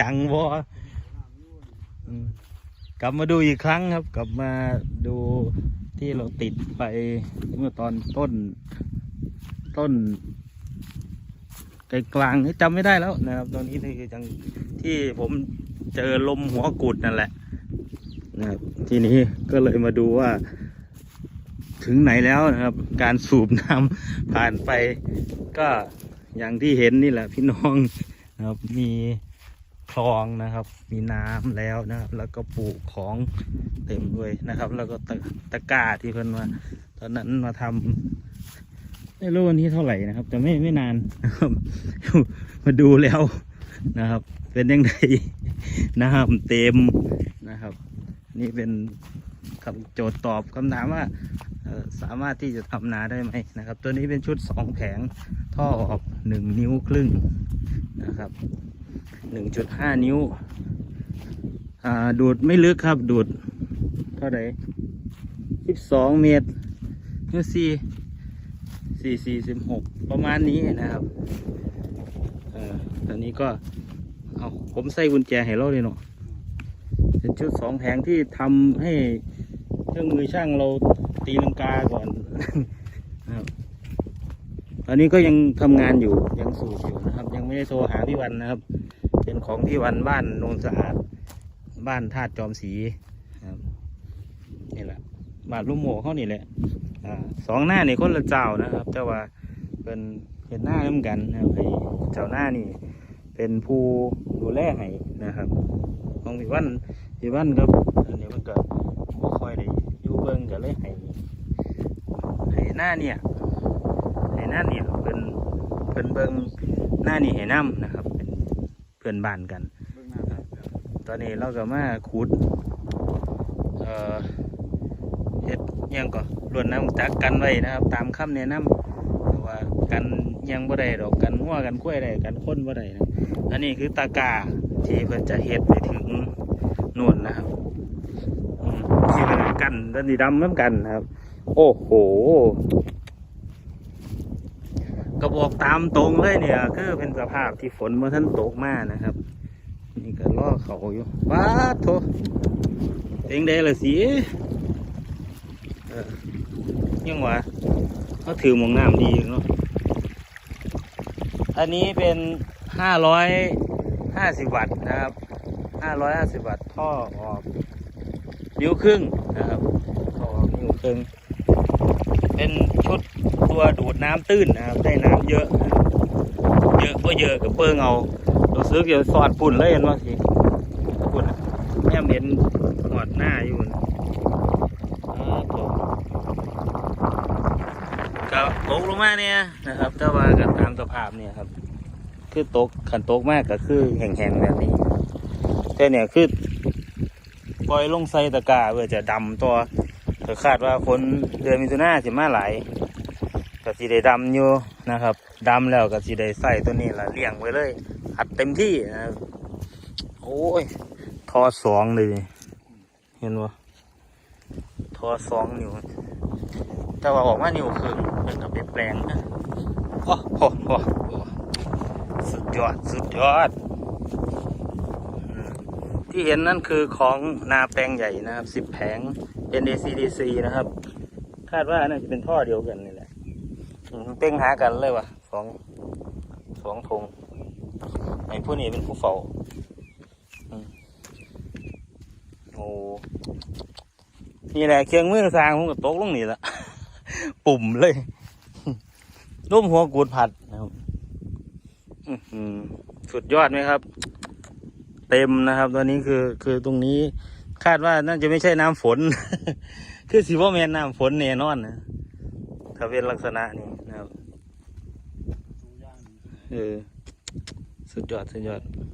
จังวอกลับมาดูอีกครั้งครับ กลับมาดูที่เราติดไปเมื่อตอนต้น ต้นไกลกลางจำไม่ได้แล้วนะครับ ตอนนี้คือจังที่ผมเจอลมหัวกุดนั่นแหละนะครับทีนี้ก็เลยมาดูว่า ถึงไหนแล้วนะครับ การสูบน้ำผ่านไปก็ อย่างที่เห็นนี่แหละพี่น้องนะครับมีคลองนะครับ มีน้ำแล้วนะครับ แล้วก็ปลูกของเต็มด้วยนะครับ แล้วก็ตะตะกร้าที่เพิ่นมาตอนนั้นมาทำไม่รู้วันที่เท่าไหร่นะครับ แต่ไม่ไม่นานนะครับมาดูแล้วนะครับ เป็นยังไงน้ำเต็มนะครับ นี่เป็นคำโจทย์ตอบคำถามว่าสามารถที่จะทำนาได้ไหมนะครับ ตัวนี้เป็นชุดสองแผง ท่อออกหนึ่งนิ้วครึ่งนะครับหนึ่งจุดห้านิ้ว อ่าดูดไม่ลึกครับดูดเท่าไหร่สิบสองเมตรเมื่อสี่สี่สี่สิบหกประมาณนี้นะครับเอ่อตอนนี้ก็เอาผมใส่กุญแจให้เราเลยเนาะเป็นชุดสองแผงที่ทำให้เครื่องมือช่างเราตีลังกาก่อนนะครับ ตอนนี้ก็ยังทำงานอยู่ยังสูบอยู่นะครับ ยังไม่ได้โทรหาพี่วันนะครับ เป็นของพี่วันบ้านโนนสะอาด บ้านธาตุจอมศรีนะครับนี่แหละบานลุงโมเขานี่แหละอ่าสองหน้านี่คนละเจ้านะครับ แต่ว่าเป็นเห็นหน้าเหมือนกันนะครับให้เจ้าหน้านี่ เป็นผู้ดูแลให้นะครับของพี่วันพี่วันก็อันนี้มันก็บ่ค่อยได้อยู่เบิ่งก็เลยให้ให้หน้าเนี่ย ห้หน้าเนี่ยเป็นเพิ่นเบิ่งหน้านี่ให้นํนะครับ เป็นเพื่อนบ้านกัน ตอนนี้เราก็มาขุดเอ่อเฮ็ดอิหยังก็รวนน้ำจักกันไว้นะครับ ตามคำแนะนำแต่ว่ากันอิหยังบ่ได้ดอกกันหัวกันกล้วยได้กันค้นบ่ได้นะอันนี้คือตากาที่เพิ่นจะเฮ็ดไปถึงนู่นนะครับอืมที่มันกันดันดีดำเหมือนกันนะครับ โอ้โห กระบอกตามตรงเลยเนี่ยคือเป็นสภาพที่ฝนเมื่อท่านตกมานะครับ นี่ก็ล่อเขาอยู่ว้าโถเองได้ละสิเออยังวะเขาถือมองน้ำดีเนาะอันนี้เป็นห้าร้อยห้าสิบวัตต์นะครับห้าร้อยห้าสิบวัตต์ท่อออกนิ้วครึ่งนะครับต่อออกนิ้วครึ่ง เป็นชุดตัวดูดน้ำตื้นนะครับได้น้ำเยอะ เยอะก็เยอะกับเปิงเอาเรู้สึกอย่าสอดปุ่นเลยเห็นว่าสิปุ่นแม่เหม็นหอดหน้าอยู่นะอ้าวโถ่ก็ตกลงมาเนี่ยนะครับแต่ว่ากันตามสภาพเนี่ยครับ คือตกขันตกมากก็คือแห้งๆแบบนี้แต่เนี่ยคือปล่อยลงใส่ตะกร้าเพื่อจะดำตัว ก็คาดว่าคนเดือนมิถุนาสิมาหลายก็สิได้ดำอยู่นะครับดำแล้วก็สิได้ใส่ตัวนี้ละเลี้ยงไว้เลย อัดเต็มที่นะโอ้ยทอสองเลยเห็นวะทอสองนิ้วแต่ว่าออกมานิ้วครึ่งเป็นกับเป็นแปลงนะโอ้โหโอ้โหสุดยอดสุดยอด ที่เห็นนั่นคือของนาแปลงใหญ่นะครับสิบแผง NACDC นะครับ คาดว่าน่าจะเป็นท่อเดียวกันนี่แหละเป้งหากันเลยวะสองสองธงไอ้ผู้นี้เป็นผู้เฝ้าอืมโอ้นี่แหละเครื่องมือสร้างผมก็ตกลงนี่ละปุ่มเลยร่มหัวกูดผัดนะครับสุดยอดไหมครับ เต็มนะครับ ตอนนี้คือคือตรงนี้ คาดว่าน่าจะไม่ใช่น้ำฝน คือสีว่าแมนน้ำฝนแน่นอนนะถ้าเป็นลักษณะนี้นะครับเออสุดยอดสุดยอด